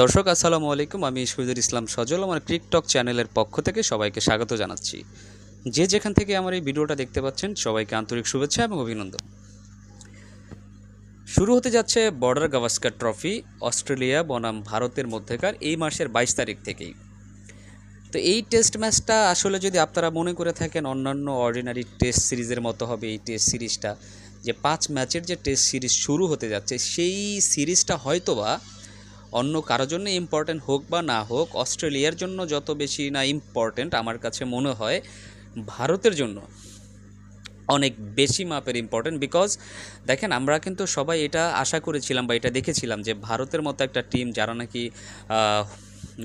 দর্শক, আসসালামু আলাইকুম। আমি শহীদুল ইসলাম সজল, আমার ক্রিকটক চ্যানেলের পক্ষ থেকে সবাইকে স্বাগত জানাচ্ছি। যে যেখান থেকে আমার এই ভিডিওটা দেখতে পাচ্ছেন, সবাইকে আন্তরিক শুভেচ্ছা এবং অভিনন্দন। শুরু হতে যাচ্ছে বর্ডার গাভাস্কার ট্রফি, অস্ট্রেলিয়া বনাম ভারতের মধ্যেকার এই মাসের বাইশ তারিখ থেকেই। তো এই টেস্ট ম্যাচটা আসলে যদি আপনারা মনে করে থাকেন, অন্যান্য অর্ডিনারি টেস্ট সিরিজের মতো হবে এই টেস্ট সিরিজটা। যে পাঁচ ম্যাচের যে টেস্ট সিরিজ শুরু হতে যাচ্ছে, সেই সিরিজটা হয়তোবা অন্য কারোর জন্য ইম্পর্টেন্ট হোক বা না হোক, অস্ট্রেলিয়ার জন্য যত বেশি না ইম্পর্ট্যান্ট আমার কাছে মনে হয়, ভারতের জন্য অনেক বেশি মাপের ইম্পর্টেন্ট বিকজ দেখেন আমরা কিন্তু সবাই এটা আশা করেছিলাম বা এটা দেখেছিলাম যে ভারতের মতো একটা টিম যারা নাকি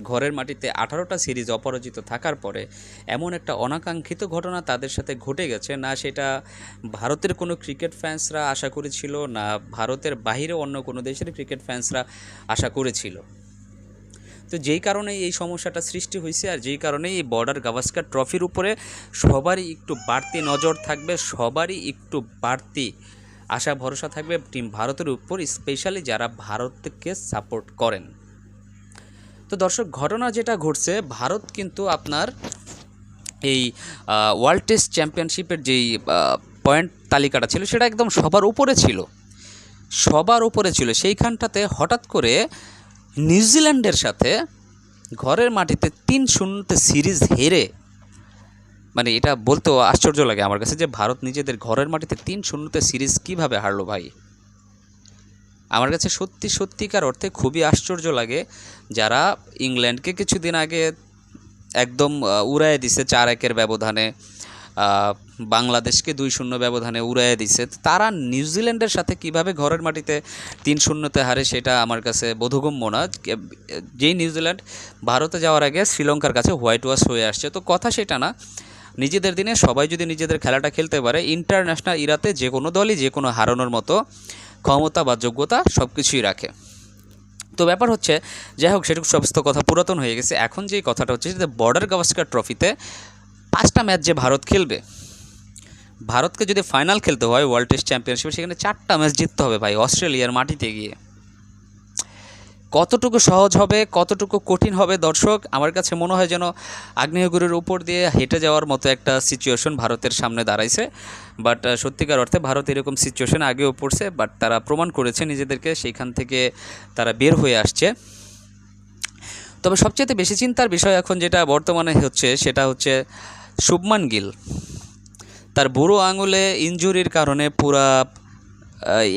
ঘরের মাটিতে আঠারোটা সিরিজ অপরাজিত থাকার পরে এমন একটা অনাকাঙ্ক্ষিত ঘটনা তাদের সাথে ঘটে গেছে। না সেটা ভারতের কোনো ক্রিকেট ফ্যান্সরা আশা করেছিল, না ভারতের বাইরে অন্য কোনো দেশের ক্রিকেট ফ্যান্সরা আশা করেছিল। তো যেই কারণে এই সমস্যাটা সৃষ্টি হয়েছে আর যেই কারণে এই বর্ডার গাভাস্কার ট্রফির উপরে সবারই একটু বাড়তি নজর থাকবে, সবারই একটু বাড়তি আশা, ভরসা থাকবে টিম ভারতের উপর, স্পেশালি যারা ভারতকে সাপোর্ট করেন। তো দর্শক, ঘটনা যেটা ঘটছে, ভারত কিন্তু আপনার এই ওয়ার্ল্ড টেস্ট চ্যাম্পিয়নশিপের যেই পয়েন্ট তালিকাটা ছিল, সেটা একদম সবার উপরে ছিল। সবার উপরে ছিল। সেইখানটাতে হঠাৎ করে নিউজিল্যান্ডের সাথে ঘরের মাটিতে তিন শূন্যতে সিরিজ হেরে মানে এটা বলতেও আশ্চর্য লাগে আমার কাছে যে ভারত নিজেদের ঘরের মাটিতে তিন শূন্যতে সিরিজ কীভাবে হারলো ভাই? আমার কাছে সত্যি, সত্যিকার অর্থে খুবই আশ্চর্য লাগে যারা ইংল্যান্ডকে কিছুদিন আগে একদম উড়ায়ে দিছে চার একের ব্যবধানে বাংলাদেশকে দুই শূন্য ব্যবধানে উড়াইয়ে দিছে। তারা নিউজিল্যান্ডের সাথে কীভাবে ঘরের মাটিতে তিন শূন্যতে হারে সেটা আমার কাছে বোধগম্য না। যেই নিউজিল্যান্ড ভারতে যাওয়ার আগে শ্রীলঙ্কার কাছে হোয়াইট ওয়াশ হয়ে আসছে, তো কথা সেটা না। নিজেদের দিনে সবাই যদি নিজেদের খেলাটা খেলতে পারে, ইন্টারন্যাশনাল ইরাতে যে কোনো দলই যে কোনো হারানোর মতো ক্ষমতা বা যোগ্যতা সব কিছুই রাখে। তো ব্যাপার হচ্ছে, যাই হোক, সেটুকু সমস্ত কথা পুরাতন হয়ে গেছে। এখন যে কথাটা হচ্ছে, সেটা বর্ডার গাভাস্কার ট্রফিতে পাঁচটা ম্যাচ যে ভারত খেলবে, ভারতকে যদি ফাইনাল খেলতে হয়, ওয়ার্ল্ড টেস্ট চ্যাম্পিয়নশিপে, সেখানে চারটা ম্যাচ জিততে হবে ভাই, অস্ট্রেলিয়ার মাটিতে গিয়ে। কতটুকু সহজ হবে, কতটুকু কঠিন হবে দর্শক? আমার কাছে মনে হয় যেন আগ্নেয়গুড়ির উপর দিয়ে হেঁটে যাওয়ার মতো একটা সিচুয়েশন ভারতের সামনে দাঁড়াইছে। বাট সত্যিকার অর্থে ভারত এরকম সিচুয়েশন আগেও পড়ছে বাট তারা প্রমাণ করেছে নিজেদেরকে, সেইখান থেকে তারা বের হয়ে আসছে। তবে সবচেয়ে বেশি চিন্তার বিষয় এখন যেটা বর্তমানে হচ্ছে, সেটা হচ্ছে শুভমান গিল। তার বুড়ো আঙুলে ইনজুরির কারণে পুরা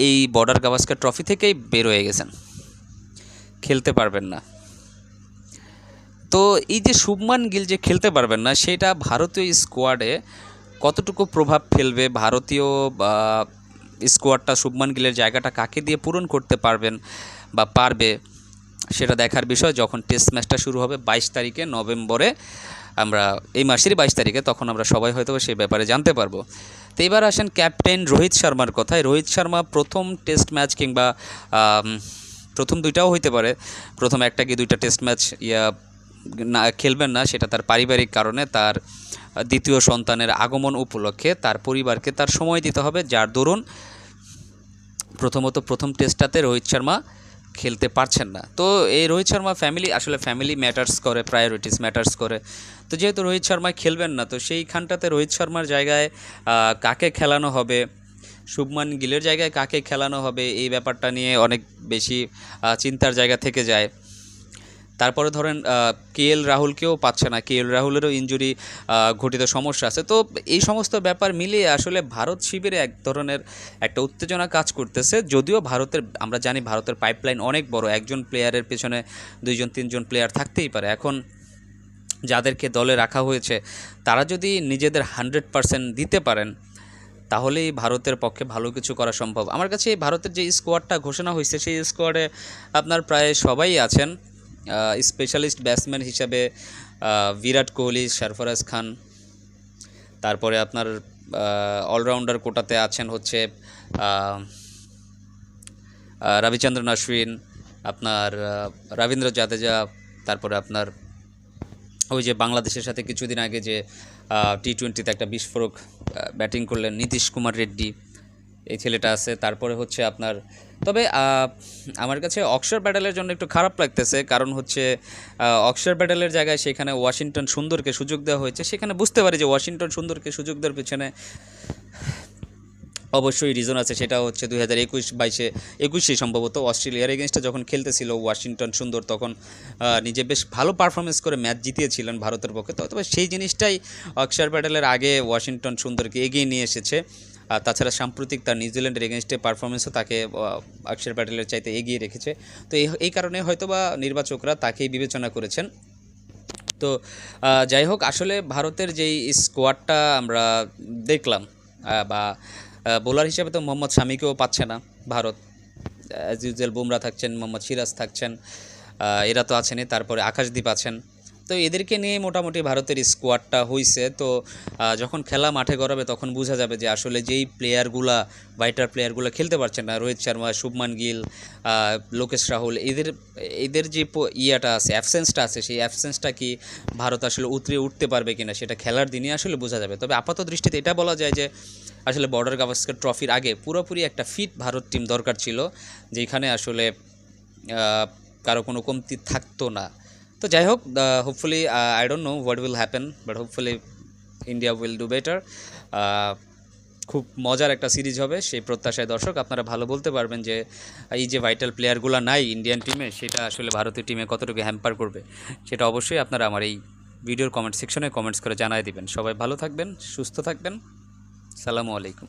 এই বর্ডার গাভাস্কার ট্রফি থেকেই বের হয়ে গেছেন। খেলতে পারবেন না। তো এই যে শুভমান গিল যে খেলতে পারবেন না, সেটা ভারতীয় স্কোয়াডে কতটুকু প্রভাব ফেলবে? ভারতীয় স্কোয়াডটা শুভমান গিলের জায়গাটা কাকে দিয়ে পূরণ করতে পারবেন বা পারবে, সেটা দেখার বিষয়। যখন টেস্ট ম্যাচটা শুরু হবে বাইশ তারিখে নভেম্বরে, আমরা এই মাসেরই বাইশ তারিখে, তখন আমরা সবাই হয়তো সেই ব্যাপারে জানতে পারব। তো এবার আসেন ক্যাপ্টেন রোহিত শর্মার কথায়। রোহিত শর্মা প্রথম টেস্ট ম্যাচ কিংবা প্রথম দুইটাও হইতে পারে। প্রথম একটা কি দুইটা টেস্ট ম্যাচ ইয়া না, খেলবেন না, সেটা তার পারিবারিক কারণে তার দ্বিতীয় সন্তানের আগমন উপলক্ষে তার পরিবারকে তার সময় দিতে হবে, যার দরুন প্রথমত প্রথম টেস্টটাতে রোহিত শর্মা খেলতে পারছেন না। তো এই রোহিত শর্মা ফ্যামিলি আসলে ফ্যামিলি ম্যাটার্স করে প্রায়োরিটিস ম্যাটার্স করে। তো যেহেতু রোহিত শর্মা খেলবেন না, তো সেইখানটাতে রোহিত শর্মার জায়গায় কাকে খেলানো হবে শুভমান গিলের জায়গায় কাকে খেলানো হবে এই ব্যাপারটা নিয়ে অনেক বেশি চিন্তার জায়গা থেকে যায়। তারপরে ধরেন কে এল রাহুলকেও পাচ্ছে না। কে এল রাহুলেরও ইঞ্জুরি ঘটিত সমস্যা আছে। তো এই সমস্ত ব্যাপার মিলিয়ে আসলে ভারত শিবিরে এক ধরনের একটা উত্তেজনা কাজ করতেছে। যদিও ভারতের, আমরা জানি ভারতের পাইপলাইন অনেক বড়। একজন প্লেয়ারের পেছনে দুইজন, তিনজন প্লেয়ার থাকতেই পারে। এখন যাদেরকে দলে রাখা হয়েছে, তারা যদি নিজেদের হান্ড্রেড পারসেন্ট দিতে পারেন তাহলেই ভারতের পক্ষে ভালো কিছু করা সম্ভব। আমার কাছে এই ভারতের যে স্কোয়াডটা ঘোষণা হয়েছে, সেই স্কোয়াডে আপনার প্রায় সবাই আছেন। স্পেশালিস্ট ব্যাটসম্যান হিসাবে বিরাট কোহলি, সরফরাজ খান। তারপরে আপনার অলরাউন্ডার কোটাতে আছেন হচ্ছে রবিচন্দ্রন অশ্বিন, আপনার রবীন্দ্র জাদেজা, তারপরে আপনার ওই যে বাংলাদেশের সাথে কিছুদিন আগে যে টি টোয়েন্টিতে একটা বিস্ফোরক ব্যাটিং করলেন নীতিশ কুমার রেড্ডি। এই ছেলেটা আছে। তারপরে হচ্ছে আপনার, তবে আমার কাছে অক্সর ব্যাটেলের জন্য একটু খারাপ লাগতেছে। কারণ হচ্ছে অক্সর ব্যাটেলের জায়গায় সেখানে ওয়াশিংটন সুন্দরকে সুযোগ দেওয়া হয়েছে। সেখানে বুঝতে পারি যে ওয়াশিংটন সুন্দরকে সুযোগ দেওয়ার পেছনে অবশ্যই রিজন আছে, সেটা হচ্ছে দুই হাজার একুশ বাইশে, একুশে সম্ভবত অস্ট্রেলিয়ার এগেনস্টে যখন খেলতেছিল ওয়াশিংটন সুন্দর তখন নিজে বেশ ভালো পারফরমেন্স করে ম্যাচ জিতিয়েছিলেন ভারতের পক্ষে। তবে সেই জিনিসটাই অক্ষর প্যাটেলের আগে ওয়াশিংটন সুন্দরকে এগিয়ে নিয়ে এসেছে। আর তাছাড়া সাম্প্রতিক তার নিউজিল্যান্ডের এগেনস্টে পারফরমেন্সও তাকে অক্ষর প্যাটেলের চাইতে এগিয়ে রেখেছে। তো এই কারণে হয়তোবা নির্বাচকরা তাকেই বিবেচনা করেছেন। তো যাই হোক, আসলে ভারতের যেই স্কোয়াডটা আমরা দেখলাম বা বোলার হিসেবে তো মোহাম্মদ শামিকেও পাচ্ছে না ভারত। অ্যাজ ইউজুয়াল বুমরা থাকছেন, মোহাম্মদ সিরাজ থাকছেন এরা তো আছেনই, তারপরে আকাশদ্বীপ আছেন। তো এদেরকে নিয়ে মোটামুটি ভারতের স্কোয়াডটা হইছে। তো যখন খেলা মাঠে গড়াবে তখন বোঝা যাবে যে আসলে যেই প্লেয়ারগুলা ভাইটার প্লেয়ারগুলো খেলতে পারছেন না, রোহিত শর্মা, শুভমান গিল লোকেশ রাহুল, এদের এদের যে ইয়েটা আছে অ্যাবসেন্সটা আছে, সেই অ্যাবসেন্সটা কি ভারত আসলে উতরে উঠতে পারবে কিনা সেটা খেলার দিনে আসলে বোঝা যাবে। তবে আপাত দৃষ্টিতে এটা বলা যায় যে আসলে বর্ডার গাভাস্কার ট্রফির আগে পুরোপুরি একটা ফিট ভারত টিম দরকার ছিল, যেখানে আসলে কারও কোনো কমতি থাকতো না। তো যাই হোক hopefully I don't know what will happen but hopefully India will do better খুব মজার একটা সিরিজ হবে, সেই প্রত্যাশায় দর্শক। আপনারা ভালো বলতে পারবেন যে, এই যে ভাইটাল প্লেয়ারগুলো নাই ইন্ডিয়ান টিমে সেটা আসলে ভারতীয় টিমে কতটুকু হ্যাম্পার করবে। সেটা অবশ্যই আপনারা আমার এই ভিডিওর কমেন্ট সেকশনে কমেন্টস করে জানাই দিবেন। সবাই ভালো থাকবেন, সুস্থ থাকবেন। সালামু আলাইকুম।